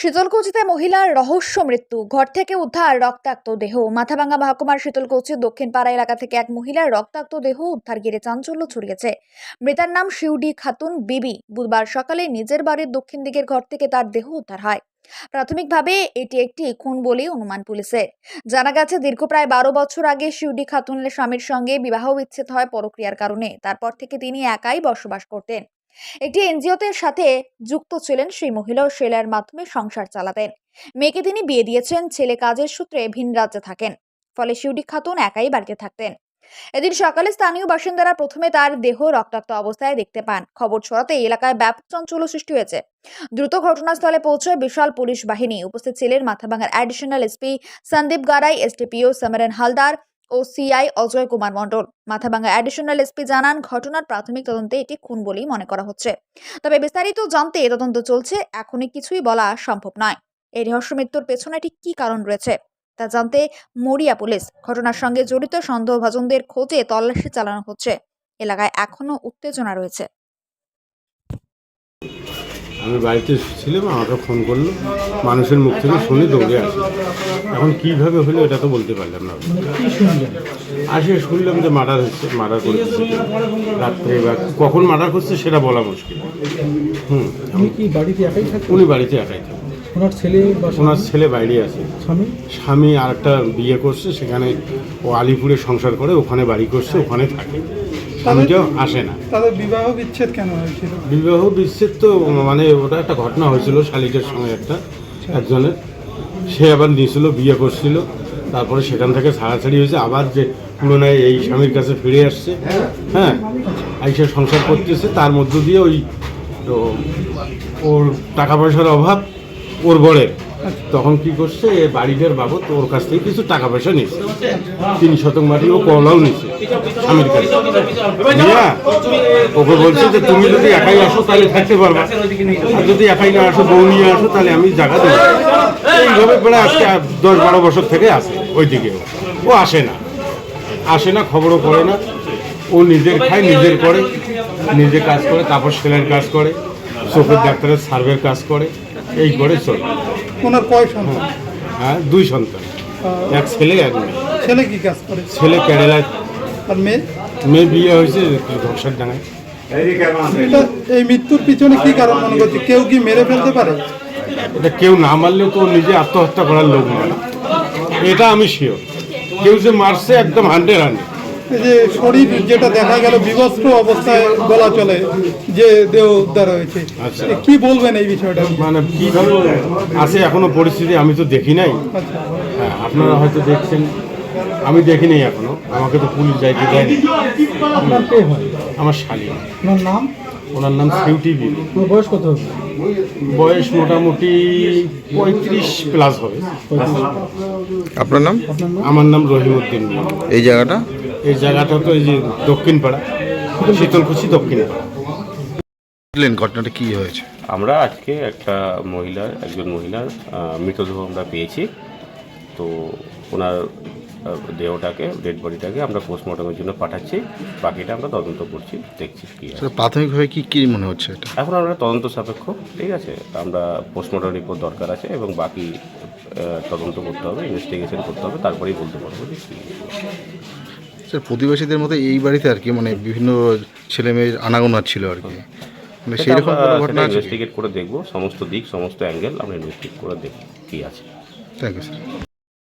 শীতলকুচিতে মহিলার রহস্য মৃত্যু। ঘর থেকে উদ্ধার, রক্তাক্ত দেহ। মাথাভাঙ্গা মহকুমার দক্ষিণ পাড়া এলাকা থেকে এক মহিলার রক্তাক্ত দেহ উদ্ধার ঘিরে চাঞ্চল্য ছড়িয়েছে। মৃতার নাম শিউডি খাতুন বিবি। বুধবার সকালে নিজের বাড়ির দক্ষিণ দিকের ঘর থেকে তার দেহ উদ্ধার হয়। প্রাথমিকভাবে এটি একটি খুন বলে অনুমান পুলিশের। জানা গেছে, দীর্ঘ প্রায় বারো বছর আগে শিউডি খাতুনের স্বামীর সঙ্গে বিবাহ বিচ্ছেদ হয় পরক্রিয়ার কারণে। তারপর থেকে তিনি একাই বসবাস করতেন। একটি এনজিওতে সাথে যুক্ত ছিলেন সেই মহিলাও সেলাইয়ের মাধ্যমে সংসার চালাতেন। মেয়েকে তিনি বিয়ে দিয়েছেন, ছেলে কাজের সূত্রে ভিন রাজ্যে থাকেন, ফলে শিউডি খাতুন একাই বাড়িতে থাকতেন। এদিন সকালে স্থানীয় বাসিন্দারা প্রথমে তার দেহ রক্তাক্ত অবস্থায় দেখতে পান। খবর ছড়াতে এলাকায় ব্যাপক চাঞ্চল্য সৃষ্টি হয়েছে। দ্রুত ঘটনাস্থলে পৌঁছয় বিশাল পুলিশ বাহিনী। উপস্থিত ছিলেন মাথাভাঙার additional SP Sandip Garai SDPO Samaren Haldar ও CI Ajay Kumar Mondal. Mathabhanga additional SP জানান, ঘটনার প্রাথমিক তদন্তে এটি খুন বলেই মনে করা হচ্ছে। তবে বিস্তারিত জানতে তদন্ত চলছে, এখনই কিছুই বলা সম্ভব নয়। এই রহস্য মৃত্যুর পেছনে ঠিক কী কারণ রয়েছে, তা জানতে মরিয়া পুলিশ। ঘটনার সঙ্গে জড়িত সন্দেহভাজনদের খোঁজে তল্লাশি চালানো হচ্ছে। এলাকায় এখনও উত্তেজনা রয়েছে। আমি বাড়িতে ছিলাম আমাকে ফোন করল। মানুষের মুখ থেকে শুনে দৌড়ে আসি। এখন কীভাবে হলো এটা তো বলতে পারলাম না। আসে শুনলাম যে মার্ডার হচ্ছে মার্ডার করে রাত্রে বা কখন মার্ডার করছে সেটা বলা মুশকিল। হুম। উনি কি বাড়িতে একাই থাকেন উনি বাড়িতে একাই থাকে ওনার ছেলে ওনার ছেলে বাইরে আছে। স্বামী? স্বামী আর একটা বিয়ে করছে সেখানে ও আলিপুরে সংসার করে ওখানে বাড়ি করছে ওখানে থাকে। স্বামীটাও আসে না। তাদের বিবাহ বিচ্ছেদ কেন হয়েছিল? বিবাহ বিচ্ছেদ তো মানে ওটা একটা ঘটনা হয়েছিল শালিকের সঙ্গে একটা একজনের। সে আবার নিয়েছিল বিয়ে করছিল। তারপরে সেখান থেকে ছাড়াছাড়ি হয়েছে। আবার যে পুরোনায় এই স্বামীর কাছে ফিরে আসছে হ্যাঁ আইসে সংসার করতেছে। তার মধ্য দিয়ে ওই তো ওর টাকা পয়সার অভাব ওর বরের তখন কি করছে বাড়িটার বাবদ ওর কাছ থেকে কিছু টাকা পয়সা নিয়েছে। তিন শতক মাটি ও কলাও কাছে। ওকে বলছে যে তুমি যদি একাই আসো তাহলে থাকতে পারবা। আর যদি একাই না আসো, বউ নিয়ে আসো, তাহলে আমি জায়গা দেবো। এইভাবে প্রায় আজকে দশ বারো বছর থেকে আসে ওইদিকে। ও আসে না। আসে না, খবরও করে না। ও নিজের খায়, নিজের করে। নিজে কাজ করে, তারপর সেলাইয়ের কাজ করে, চোখের ডাক্তারের সার্ভের কাজ করে, এই করে চলে। ওনার কয় সন্তান? হ্যাঁ দুই সন্তান। এক ছেলে এক মেয়ে। ছেলে কি কাজ করে? ছেলে কেরালায় আর মেয়ে? মেয়ে বিয়ে হয়েছে ঘোষার ডাঙায় এটা এই মৃত্যুর পিছনে কি কারণ মনে করছে? কেউ কি মেরে ফেলতে পারে? এটা কেউ না মারলে তো নিজে আত্মহত্যা করার লোক নয়। এটা আমি শিওর কেউ যে মারছে একদম হান্ড্রেড হান্ড্রেড যে শরীর যেটা দেখা গেল বিবস্ত্র অবস্থায় বলা চলে যে দেহ উদ্ধার হয়েছে। আচ্ছা। কি বলবেন এই বিষয়টা? মানে কীভাবে আছে এখনও পরিস্থিতি আমি তো দেখি নাই। আচ্ছা। হ্যাঁ আপনারা হয়তো দেখছেন আমি দেখিনি এখনও। আমাকে তো পুলিশ যাইতে দেয়নি। আমার শালি। ওনার নাম? ওনার নাম সিউটি বিবি বয়স কত হবে? বয়স মোটামুটি পঁয়ত্রিশ প্লাস হবে। আপনার নাম? আমার নাম রহিমউদ্দিন। এই জায়গাটা? এই জায়গাটা তো এই যে দক্ষিণ পাড়া শীতলকুচি দক্ষিণ পাড়া বুঝলেন ঘটনাটা কি হয়েছে? আমরা আজকে একটা মহিলার একজন মহিলার মৃতদেহ আমরা পেয়েছি। তো ওনার দেহটাকে ডেড বডিটাকে আমরা পোস্টমর্টমের জন্য পাঠাচ্ছি। বাকিটা আমরা তদন্ত করছি দেখছি কি প্রাথমিকভাবে কি কি মনে হচ্ছে এটা? এখন আমরা তদন্ত সাপেক্ষ ঠিক আছে? আমরা পোস্টমর্টম রিপোর্ট দরকার আছে এবং বাকি তদন্ত করতে হবে ইনভেস্টিগেশন করতে হবে তারপরেই বলতে পারব যে কী। স্যার প্রতিবেশীদের মতো এই বাড়িতে আর কি মানে বিভিন্ন ছেলে মেয়ের আনাগোনা ছিল আর কি। মানে সেই রকম কোনো ঘটনা ইনভেস্টিগেট করে দেখব সমস্ত দিক সমস্ত অ্যাঙ্গেল আমরা ইনভেস্টিগেট করে দেখব কী আছে। Thank you sir